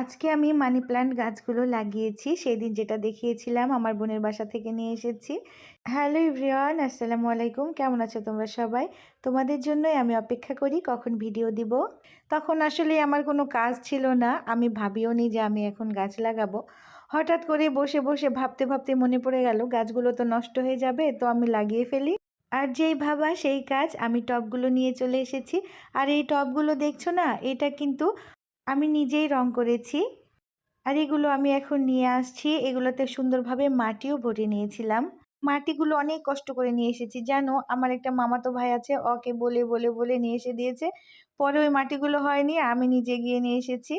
আজকে আমি money plant গাছগুলো লাগিয়েছি, সেদিন যেটা দেখিয়েছিলাম আমার বোনের বাসা থেকে নিয়ে এসেছি। হ্যালো ইভরিওয়ান আসসালামু আলাইকুম, কেমন আছো তোমরা সবাই? তোমাদের জন্যই আমি অপেক্ষা করি, কখন ভিডিও দিব? তখন আসলে আমার কোনো কাজ ছিল না, আমি ভাবিও নি যে আমি এখন গাছ লাগাবো। হঠাৎ করে বসে বসে ভাবতে ভাবতে মনে পড়ে গেল, গাছগুলো তো নষ্ট হয়ে যাবে, তো আমি লাগিয়ে ফেলি। আর যেই ভাবা সেই কাজ, আমি টবগুলো নিয়ে চলে এসেছি। আর এই টবগুলো দেখছ না, এটা কিন্তু আমি নিজেই রং করেছি। আর এগুলো আমি এখন নিয়ে আসছি। এগুলোতে সুন্দরভাবে মাটিও ভরে নিয়েছিলাম। মাটিগুলো অনেক কষ্ট করে নিয়ে এসেছি। জানো, আমার একটা মামাতো ভাই আছে, ওকে বলে বলে বলে নিয়ে এসে দিয়েছে। পরে ওই মাটিগুলো হয়নি, আমি নিজে গিয়ে নিয়ে এসেছি।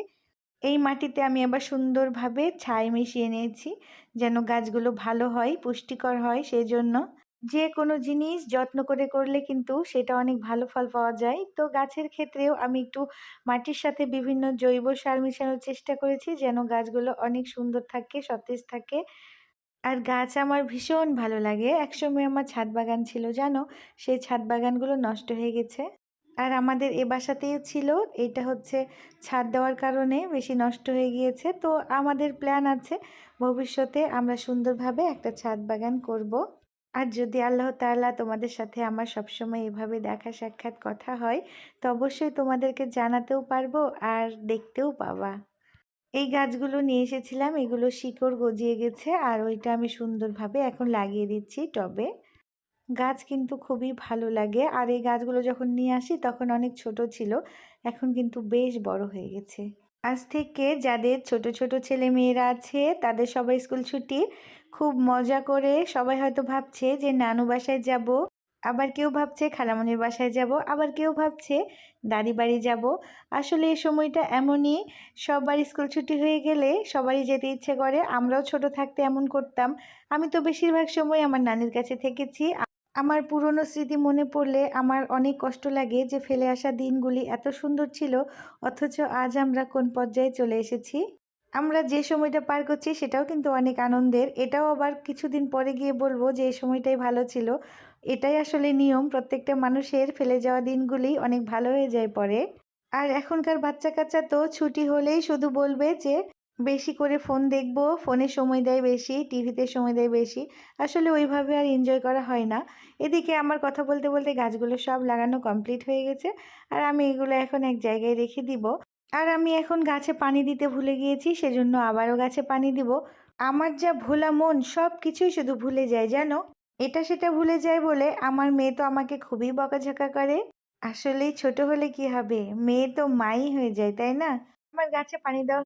এই মাটিতে আমি আবার সুন্দরভাবে ছাই মিশিয়ে নিয়েছি, যেন গাছগুলো ভালো হয়, পুষ্টিকর হয়, সেই জন্য। যে কোনো জিনিস যত্ন করে করলে কিন্তু সেটা অনেক ভালো ফল পাওয়া যায়। তো গাছের ক্ষেত্রেও আমি একটু মাটির সাথে বিভিন্ন জৈব সার মেশানোর চেষ্টা করেছি যেন গাছগুলো অনেক সুন্দর থাকে, সতেজ থাকে। আর গাছ আমার ভীষণ ভালো লাগে। একসময় আমার ছাদ বাগান ছিল, জানো? সেই ছাদ বাগানগুলো নষ্ট হয়ে গেছে। আর আমাদের এ বাসাতেও ছিল। এটা হচ্ছে ছাদ দেওয়ার কারণে বেশি নষ্ট হয়ে গিয়েছে। তো আমাদের প্ল্যান আছে, ভবিষ্যতে আমরা সুন্দরভাবে একটা ছাদ বাগান করব। আর যদি আল্লাহ তাআলা তোমাদের সাথে আমার সবসময় এভাবে দেখা সাক্ষাৎ কথা হয়, তো অবশ্যই তোমাদেরকে জানাতেও পারব আর দেখতেও পাবা। এই গাছগুলো নিয়ে এসেছিলাম, এগুলো শিকড় গজিয়ে গেছে আর ওইটা আমি সুন্দরভাবে এখন লাগিয়ে দিচ্ছি টবে। গাছ কিন্তু খুবই ভালো লাগে আর এই গাছগুলো যখন নিয়ে আসি তখন অনেক ছোট ছিল, এখন কিন্তু বেশ বড় হয়ে গেছে। আজ থেকে যাদের ছোট ছোট ছেলে মেয়েরা আছে, তাদের সবাই স্কুল ছুটি। খুব মজা করে সবাই হয়তো ভাবছে যে, নানু বাসায় যাব, আবার কেউ ভাবছে খালামনির বাসায় যাব, আবার কেউ ভাবছে দাদি বাড়ি যাব। আসলে এই সময়টা এমনই, সবার স্কুল ছুটি হয়ে গেলে সবারই যেতে ইচ্ছে করে, আমরাও ছোট থাকতে এমন করতাম। আমি তো বেশিরভাগ সময় আমার নানির কাছে থেকেছি আমার পুরনো স্মৃতি মনে পড়লে আমার অনেক কষ্ট লাগে যে ফেলে আসা দিনগুলি এত সুন্দর ছিল, অথচ আজ আমরা কোন পর্যায়ে চলে এসেছি? আমরা যে সময়টা পার করছি সেটাও কিন্তু অনেক আনন্দের। এটাও আবার কিছুদিন পরে গিয়ে বলব যে এই সময়টাই ভালো ছিল। এটাই আসলে নিয়ম। প্রত্যেকটা মানুষের ফেলে যাওয়া দিনগুলি অনেক ভালো হয়ে যায় পরে। আর এখনকার বাচ্চা কাচ্চা তো ছুটি হলেই শুধু বলবে যে বেশি করে ফোন দেখব, ফোনে সময় দেয় বেশি, টিভিতে সময় দেয় বেশি। আসলে ওইভাবে আর এনজয় করা হয় না। এদিকে আমার কথা বলতে বলতে গাছগুলো সব লাগানো কমপ্লিট হয়ে গেছে। আর আমি এগুলো এখন এক জায়গায় রেখে দিব। আর আমি এখন গাছে পানি দিতে ভুলে গিয়েছি, সেজন্য আবারও গাছে পানি দিব। আমার যা ভোলা মন সব কিছুই শুধু ভুলে যায়, জানো? এটা সেটা ভুলে যায় বলে আমার মেয়ে তো আমাকে খুবই বকাঝকা করে। আসলেই ছোট হলে কি হবে? মেয়ে তো মাই হয়ে যায়, তাই না? আমার গাছে পানি দেওয়া